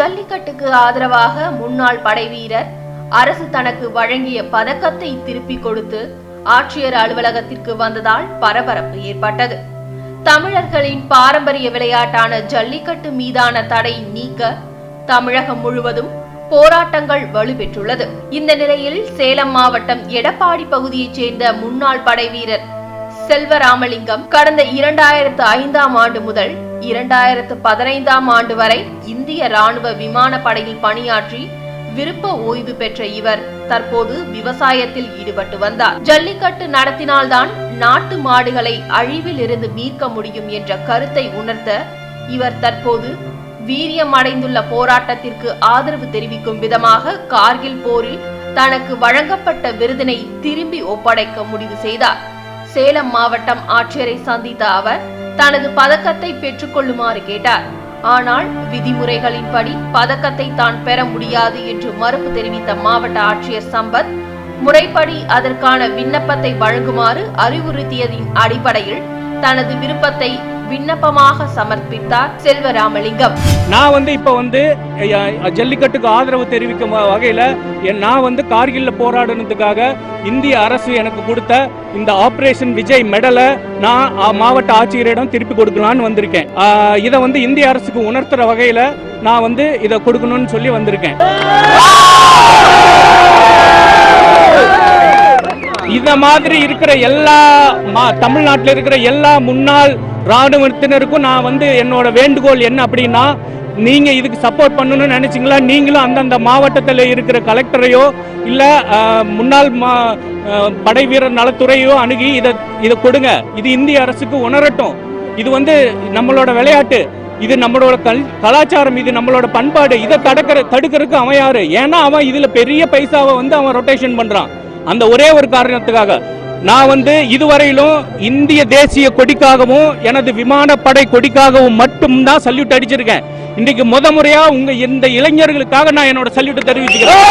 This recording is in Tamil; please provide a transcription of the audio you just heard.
ஜல்லிக்கட்டுக்கு ஆதரவாக முன்னாள் படைவீரர் அரசு தனக்கு வழங்கிய பதக்கத்தை திருப்பிக் கொடுத்து ஆட்சியர் அலுவலகத்திற்கு வந்ததால் பரபரப்பு ஏற்பட்டது. தமிழர்களின் பாரம்பரிய விளையாட்டான ஜல்லிக்கட்டு மீதான தடை நீக்க தமிழகம் முழுவதும் போராட்டங்கள் வலுப்பெற்றுள்ளது இந்த நிலையில் சேலம் மாவட்டம் எடப்பாடி பகுதியைச் சேர்ந்த முன்னாள் படைவீரர் செல்வராமலிங்கம் கடந்த இரண்டாயிரத்து ஐந்தாம் ஆண்டு முதல் இரண்டாயிரத்து பதினைந்தாம் ஆண்டு வரை இந்திய ராணுவ விமான படையில் பணியாற்றி விருப்ப ஓய்வு பெற்ற இவர் தற்போது விவசாயத்தில் ஈடுபட்டு வந்தார். ஜல்லிக்கட்டு நடத்தினால்தான் நாட்டு மாடுகளை அழிவில் இருந்து மீட்க முடியும் என்ற கருத்தை உணர்த்த இவர் தற்போது வீரியம் அடைந்துள்ள போராட்டத்திற்கு ஆதரவு தெரிவிக்கும் விதமாக கார்கில் போரில் தனக்கு வழங்கப்பட்ட விருதினை திரும்பி ஒப்படைக்க முடிவு செய்தார். சேலம் மாவட்டம் ஆட்சியரை சந்தித்த அவர் தனது பதக்கத்தை பெற்றுக்கொள்ளுமாறு கேட்டார். ஆனால் விதிமுறைகளின்படி பதக்கத்தை தான் பெற முடியாது என்று மறுப்பு தெரிவித்த மாவட்ட ஆட்சியர் சம்பத் முறைப்படி அதற்கான விண்ணப்பத்தை வழங்குமாறு அறிவுறுத்தியதின் அடிப்படையில் தனது விருப்பத்தை விண்ணப்பமாக சமர்ப்பித்தார் செல்வராமலிங்கம். நான் வந்து இப்போ வந்து ஜல்லிக்கட்டுக்கு ஆதரவு தெரிவிக்கும் வகையில என் நான் வந்து கார்கில்ல போராடினதுக்காக இந்திய அரசு எனக்கு கொடுத்த இந்த ஆபரேஷன் விஜய் மெடலை நான் மாவட்ட ஆட்சியரிடம் திருப்பி கொடுக்கலான்னு வந்திருக்கேன். இதை வந்து இந்திய அரசுக்கு உணர்த்துற வகையில நான் வந்து இதை கொடுக்கணும்னு சொல்லி வந்திருக்கேன். இந்த மாதிரி இருக்கிற எல்லா மா- தமிழ்நாட்டில் இருக்கிற எல்லா முன்னாள் ராணுவத்தினருக்கும் நான் வந்து என்னோட வேண்டுகோள் என்ன அப்படின்னா நீங்க இதுக்கு சப்போர்ட் பண்ணணும்னு நினச்சிங்களா? நீங்களும் அந்தந்த மாவட்டத்தில் இருக்கிற கலெக்டரையோ இல்லை முன்னாள் மா- படை வீரர் நலத்துறையோ அணுகி இதை இதை கொடுங்க. இது இந்திய அரசுக்கு உணரட்டும். இது வந்து நம்மளோட விளையாட்டு. இது நம்மளோட கல் கலாச்சாரம். இது நம்மளோட பண்பாடு. இதை தடுக்கிற தடுக்கிறதுக்கு அவன் யாரு? ஏன்னா அவன் இதுல பெரிய பைசாவை வந்து அவன் ரொட்டேஷன் பண்றான். அந்த ஒரே ஒரு காரணத்துக்காக. நான் வந்து இதுவரையிலும் இந்திய தேசிய கொடிக்காகவும் எனது விமானப்படை கொடிக்காகவும் மட்டும்தான் சல்யூட் அடிச்சிருக்கேன். இன்னைக்கு முத முறையா உங்க இந்த இளைஞர்களுக்காக நான் என்னோட சல்யூட்டை தெரிவிச்சுக்கிறேன்.